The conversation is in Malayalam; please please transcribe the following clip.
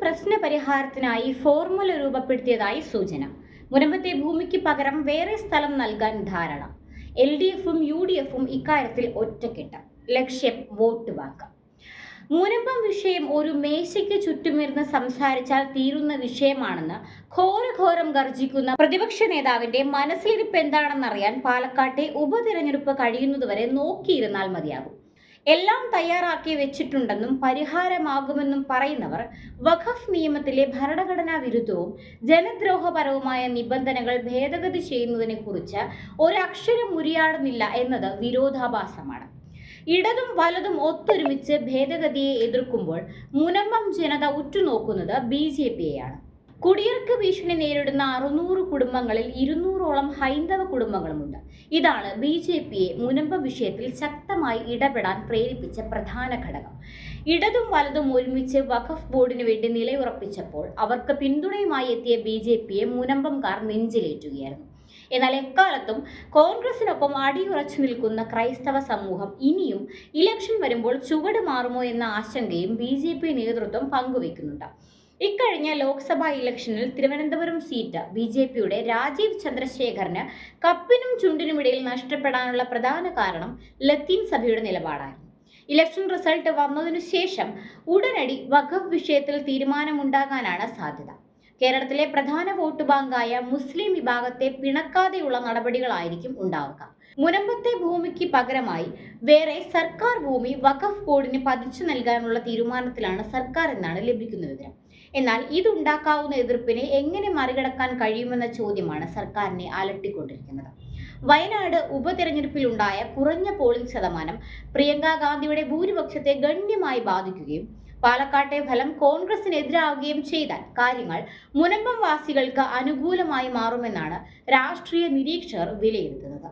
പ്രശ്ന പരിഹാരത്തിനായി ഫോർമുല രൂപപ്പെടുത്തിയതായി സൂചന. മുനമ്പത്തെ ഭൂമിക്ക് പകരം വേറെ സ്ഥലം നൽകാൻ ധാരണ. എൽ ഡി എഫും യു ഡി എഫും ഇക്കാര്യത്തിൽ ഒറ്റക്കെട്ട്. ലക്ഷ്യം വോട്ട് വാക്ക് മുനമ്പം വിഷയം ഒരു മേശയ്ക്ക് ചുറ്റുമിരുന്ന് സംസാരിച്ചാൽ തീരുന്ന വിഷയമാണെന്ന് ഘോരഘോരം ഗർജിക്കുന്ന പ്രതിപക്ഷ നേതാവിന്റെ മനസ്സിലിരിപ്പ് എന്താണെന്നറിയാൻ പാലക്കാട്ടെ ഉപതിരഞ്ഞെടുപ്പ് കഴിയുന്നതുവരെ നോക്കിയിരുന്നാൽ മതിയാകും. എല്ലാം തയ്യാറാക്കി വെച്ചിട്ടുണ്ടെന്നും പരിഹാരമാകുമെന്നും പറയുന്നവർ വഖഫ് നിയമത്തിലെ ഭരണഘടനാ വിരുദ്ധവും ജനദ്രോഹപരവുമായ നിബന്ധനകൾ ഭേദഗതി ചെയ്യുന്നതിനെ കുറിച്ച് ഒരക്ഷരം ഉരിയാടുന്നില്ല എന്നത് വിരോധാഭാസമാണ്. ഇടതും വലതും ഒത്തൊരുമിച്ച് ഭേദഗതിയെ എതിർക്കുമ്പോൾ മുനമ്പം ജനത ഉറ്റുനോക്കുന്നത് ബി ജെ പിയെയാണ് കുടിയിറക്ക് ഭീഷണി നേരിടുന്ന അറുന്നൂറ് കുടുംബങ്ങളിൽ ഇരുന്നൂറോളം ഹൈന്ദവ കുടുംബങ്ങളുമുണ്ട്. ഇതാണ് ബി ജെ പിയെ മുനമ്പ വിഷയത്തിൽ ശക്തമായി ഇടപെടാൻ പ്രേരിപ്പിച്ച പ്രധാന ഘടകം. ഇടതും വലതും ഒരുമിച്ച് വഖഫ് ബോർഡിന് വേണ്ടി നിലയുറപ്പിച്ചപ്പോൾ അവർക്ക് പിന്തുണയുമായി എത്തിയ ബി ജെ പിയെ മുനമ്പംകാർ നെഞ്ചിലേറ്റുകയായിരുന്നു. എന്നാൽ എക്കാലത്തും കോൺഗ്രസിനൊപ്പം അടിയുറച്ചു നിൽക്കുന്ന ക്രൈസ്തവ സമൂഹം ഇനിയും ഇലക്ഷൻ വരുമ്പോൾ ചുവട് മാറുമോ എന്ന ആശങ്കയും ബി നേതൃത്വം പങ്കുവെക്കുന്നുണ്ട്. ഇക്കഴിഞ്ഞ ലോക്സഭാ ഇലക്ഷനിൽ തിരുവനന്തപുരം സീറ്റ് ബി ജെ പിയുടെ രാജീവ് ചന്ദ്രശേഖറിന് കപ്പിനും ചുണ്ടിനുമിടയിൽ നഷ്ടപ്പെടാനുള്ള പ്രധാന കാരണം ലത്തീൻ സഭയുടെ നിലപാടായിരുന്നു ഇലക്ഷൻ റിസൾട്ട് വന്നതിനു ശേഷം ഉടനടി വഖഫ് വിഷയത്തിൽ തീരുമാനമുണ്ടാകാനാണ് സാധ്യത. കേരളത്തിലെ പ്രധാന വോട്ട് ബാങ്കായ മുസ്ലിം വിഭാഗത്തെ പിണക്കാതെയുള്ള നടപടികളായിരിക്കും ഉണ്ടാവുക. മുനമ്പത്തെ ഭൂമിക്ക് പകരമായി വേറെ സർക്കാർ ഭൂമി വഖഫ് ബോർഡിന് പതിച്ചു നൽകാനുള്ള തീരുമാനത്തിലാണ് സർക്കാർ എന്നാണ് ലഭിക്കുന്ന വിവരം എന്നാൽ ഇതുണ്ടാക്കാവുന്ന എതിർപ്പിനെ എങ്ങനെ മറികടക്കാൻ കഴിയുമെന്ന ചോദ്യമാണ് സർക്കാരിനെ അലട്ടിക്കൊണ്ടിരിക്കുന്നത്. വയനാട് ഉപതെരഞ്ഞെടുപ്പിലുണ്ടായ കുറഞ്ഞ പോളിംഗ് ശതമാനം പ്രിയങ്ക ഗാന്ധിയുടെ ഭൂരിപക്ഷത്തെ ഗണ്യമായി ബാധിക്കുകയും പാലക്കാട്ടെ ഫലം കോൺഗ്രസിനെതിരാവുകയും ചെയ്താൽ കാര്യങ്ങൾ മുനമ്പം വാസികൾക്ക് അനുകൂലമായി മാറുമെന്നാണ് രാഷ്ട്രീയ നിരീക്ഷകർ വിലയിരുത്തുന്നത്.